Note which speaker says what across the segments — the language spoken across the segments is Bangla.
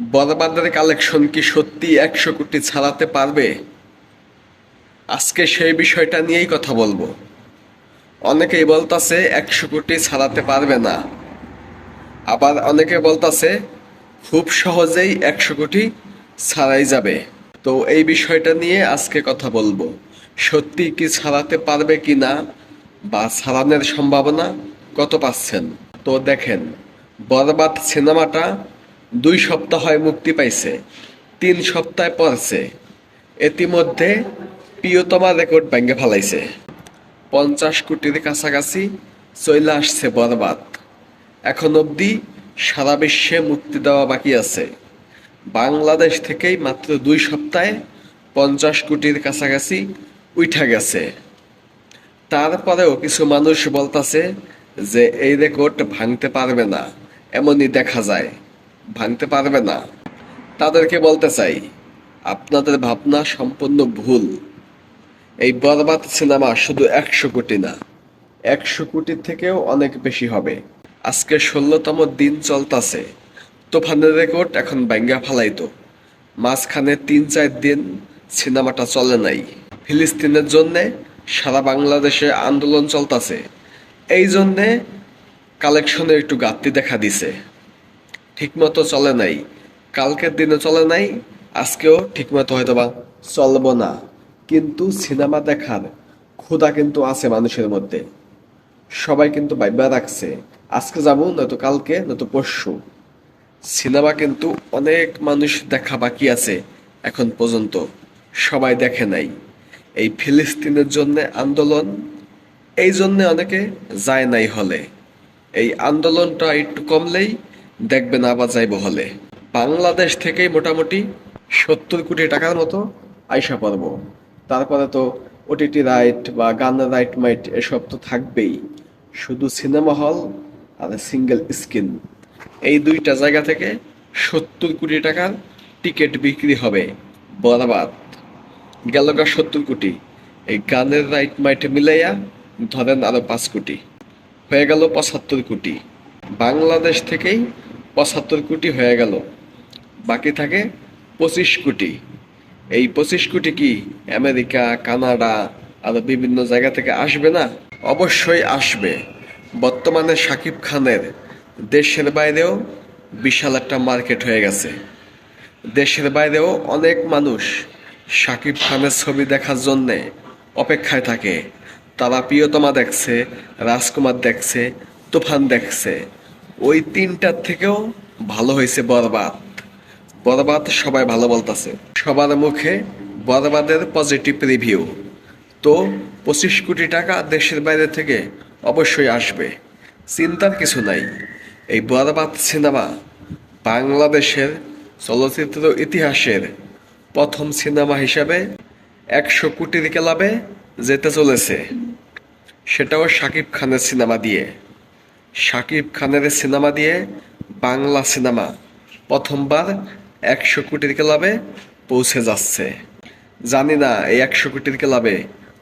Speaker 1: বরবাদের কালেকশন কি সত্যি একশো কোটি ছাড়াতে পারবে? আজকে সেই বিষয়টা নিয়েই কথা বলব। অনেকেই বলতাছে একশো কোটি ছাড়াতে পারবে না। আবার অনেকে বলতাছে খুব সহজেই একশো কোটি ছাড়াই যাবে। তো এই বিষয়টা নিয়ে আজকে কথা বলব। সত্যি কি ছাড়াতে পারবে কি না বা ছাড়ানোর সম্ভাবনা কত পাচ্ছেন তো দেখেন, বরবাদ সিনেমাটা দুই সপ্তাহ হয় মুক্তি পাইছে, তিন সপ্তাহ পড়ছে। ইতিমধ্যে প্রিয়তমা রেকর্ড ভেঙে ফেলাইছে। পঞ্চাশ কোটির কাছাকাছি চলে আসছে বরবাদ। এখন অবধি সারা বিশ্বে মুক্তি দেওয়া বাকি আছে। বাংলাদেশ থেকেই মাত্র দুই সপ্তাহে পঞ্চাশ কোটির কাছাকাছি উঠা গেছে। তারপরেও কিছু মানুষ বলতাছে যে, এই রেকর্ড ভাঙতে পারবে না, এমনই দেখা যায়। ভাঙতে পারবে না। তাদেরকে বলতে চাই, আপনাদের ভাবনা সম্পূর্ণ ভুল। এই বরবাদ সিনেমা শুধু একশো কোটি না, একশো কোটির থেকেও অনেক বেশি হবে। আজকে ষোলোতম দিন চলতাছে। তুফানের রেকর্ড এখন ব্যাঙ্গা ফালাইতো। মাঝখানে তিন চার দিন সিনেমাটা চলে নাই। ফিলিস্তিনের জন্যে সারা বাংলাদেশে আন্দোলন চলতাছে। এই জন্যে কালেকশনে একটু ঘাটতি দেখা দিছে। ঠিকমতো চলে নাই। কালকের দিনে চলে নাই, আজকেও ঠিকমতো হয়তো বা চলবো না। কিন্তু সিনেমা দেখার ক্ষুধা কিন্তু আছে মানুষের মধ্যে। সবাই কিন্তু ভাইবা রাখছে, আজকে যাব, নয়তো কালকে, নয়তো পরশু। সিনেমা কিন্তু অনেক মানুষ দেখা বাকি আছে এখন পর্যন্ত, সবাই দেখে নাই। এই ফিলিস্তিনের জন্য আন্দোলন, এই জন্যে অনেকে যায় নাই হলে। এই আন্দোলনটা একটু কমলেই দেখবেন আবার যাইব হলে। বাংলাদেশ থেকেই মোটামুটি সত্তর কোটি টাকার মতো আইসা পারব। তারপরে তো ওটিটি রাইট বা গানের রাইট মাইট এসব তো থাকবেই। শুধু সিনেমা হল আর সিঙ্গেল স্ক্রিন এই দুইটা জায়গা থেকে সত্তর কোটি টাকার টিকিট বিক্রি হবে। বরাবাদ গেল গা সত্তর কোটি। এই গানের রাইট মাইট মিলাইয়া ধরেন আরও পাঁচ কোটি। হয়ে গেল পঁচাত্তর কোটি। বাংলাদেশ থেকেই পঁচাত্তর কোটি হয়ে গেল। বাকি থাকে পঁচিশ কোটি। এই পঁচিশ কোটি কি আমেরিকা, কানাডা আর বিভিন্ন জায়গা থেকে আসবে না? অবশ্যই আসবে। বর্তমানে শাকিব খানের দেশের বাইরেও বিশাল একটা মার্কেট হয়ে গেছে। দেশের বাইরেও অনেক মানুষ শাকিব খানের ছবি দেখার জন্যে অপেক্ষায় থাকে। তারা প্রিয়তমা দেখছে, রাজকুমার দেখছে, তুফান দেখছে। ওই তিনটার থেকেও ভালো হয়েছে বরবাদ বরবাদ সবাই ভালো বলতেছে। সবার মুখে বরবাদের পজিটিভ রিভিউ তো পঁচিশ কোটি টাকা দেশের বাইরে থেকে অবশ্যই আসবে। চিন্তার কিছু নাই। এই বরবাদ সিনেমা বাংলাদেশের চলচ্চিত্র ইতিহাসের প্রথম সিনেমা হিসাবে একশো কোটির ক্লাবে যেতে চলেছে। সেটাও শাকিব খানের সিনেমা দিয়ে। শাকিব খানের সিনেমা দিয়ে বাংলা সিনেমা প্রথমবার একশো কোটির ক্লাবে পৌঁছে যাচ্ছে। জানি না এই একশো কোটির ক্লাবে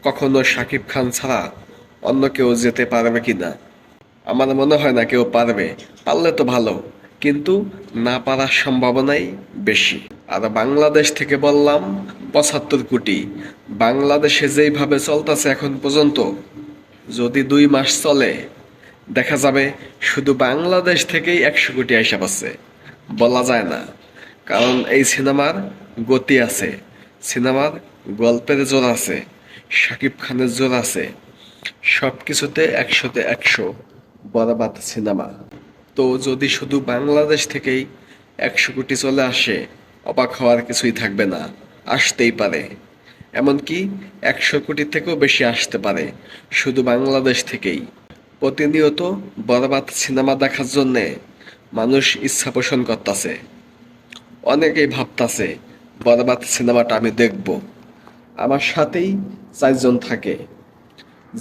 Speaker 1: কখনো শাকিব খান ছাড়া অন্য কেউ যেতে পারবে কি না। আমার মনে হয় না কেউ পারবে, পারলে তো ভালো, কিন্তু না পারার সম্ভাবনাই বেশি। আর বাংলাদেশ থেকে বললাম পঁচাত্তর কোটি। বাংলাদেশে যেইভাবে চলতেছে এখন পর্যন্ত, যদি দুই মাস চলে দেখা যাবে শুধু বাংলাদেশ থেকেই একশো কোটি আইসা পাচ্ছে বলা যায় না। কারণ এই সিনেমার গতি আছে। সিনেমার গল্পের জোর আছে। শাকিব খানের জোর আছে। সব কিছুতে একশোতে একশো বরাবাদ সিনেমা। তো যদি শুধু বাংলাদেশ থেকেই একশো কোটি চলে আসে, অবাক হওয়ার কিছুই থাকবে না। আসতেই পারে। এমনকি একশো কোটি থেকেও বেশি আসতে পারে। শুধু বাংলাদেশ থেকেই। প্রতিনিয়ত বরবাদ সিনেমা দেখার জন্যে মানুষ ইচ্ছা পোষণ করতেছে। অনেকেই ভাবতাছে, বরবাদ সিনেমাটা আমি দেখব। আমার সাথেই চারজন থাকে।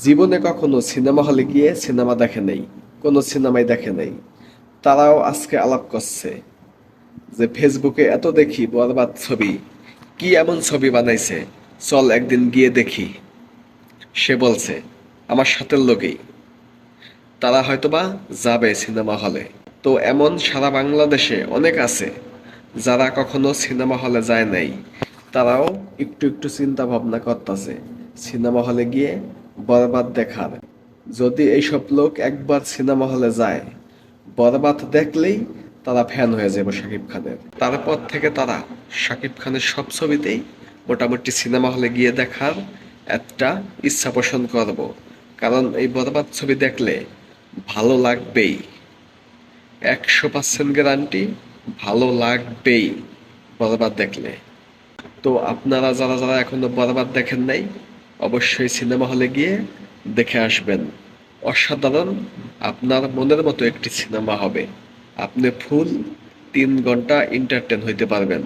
Speaker 1: জীবনে কখনো সিনেমা হলে গিয়ে সিনেমা দেখে নেই, কোনো সিনেমাই দেখে নেই। তারাও আজকে আলাপ করছে যে ফেসবুকে এত দেখি বরবাদ ছবি, কি এমন ছবি বানাইছে, চল একদিন গিয়ে দেখি। সে বলছে, আমার সাথের লোকেই তারা হয়তোবা যাবে সিনেমা হলে। তো এমন সারা বাংলাদেশে অনেক আছে যারা কখনো সিনেমা হলে যায় নাই। তারাও একটু একটু চিন্তা ভাবনা করতেছে সিনেমা হলে গিয়ে বরবাদ দেখার। যদি এইসব লোক একবার সিনেমা হলে যায়, বরবাদ দেখলেই তারা ফ্যান হয়ে যাবে শাকিব খানের। তারপর থেকে তারা শাকিব খানের সব ছবিতেই মোটামুটি সিনেমা হলে গিয়ে দেখার একটা ইচ্ছা পোষণ করব। কারণ এই বরবাদ ছবি দেখলে ভালো লাগবেই। একশো পার্সেন্ট গ্যারান্টি ভালো লাগবেই। বরবাদ দেখলে। তো আপনারা যারা যারা এখনও বরবাদ দেখেন নাই, অবশ্যই সিনেমা হলে গিয়ে দেখে আসবেন। অসাধারণ, আপনার মনের মতো একটি সিনেমা হবে। আপনি ফুল তিন ঘণ্টা এন্টারটেন হইতে পারবেন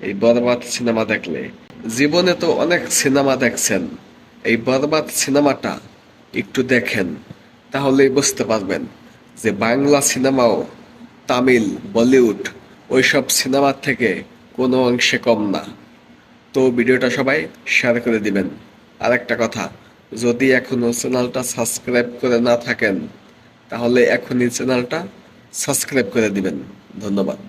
Speaker 1: এই বরবাদ সিনেমা দেখলে। জীবনে তো অনেক সিনেমা দেখছেন। এই বরবাদ সিনেমাটা একটু দেখেন। তাহলেই বুঝতে পারবেন যে বাংলা সিনেমাও তামিল, বলিউড, ওইসব সিনেমার থেকে কোনো অংশে কম না। তো ভিডিওটা সবাই শেয়ার করে দিবেন। আর একটা কথা, যদি এখনও চ্যানেলটা সাবস্ক্রাইব করে না থাকেন, তাহলে এখনই চ্যানেলটা সাবস্ক্রাইব করে দিবেন। ধন্যবাদ।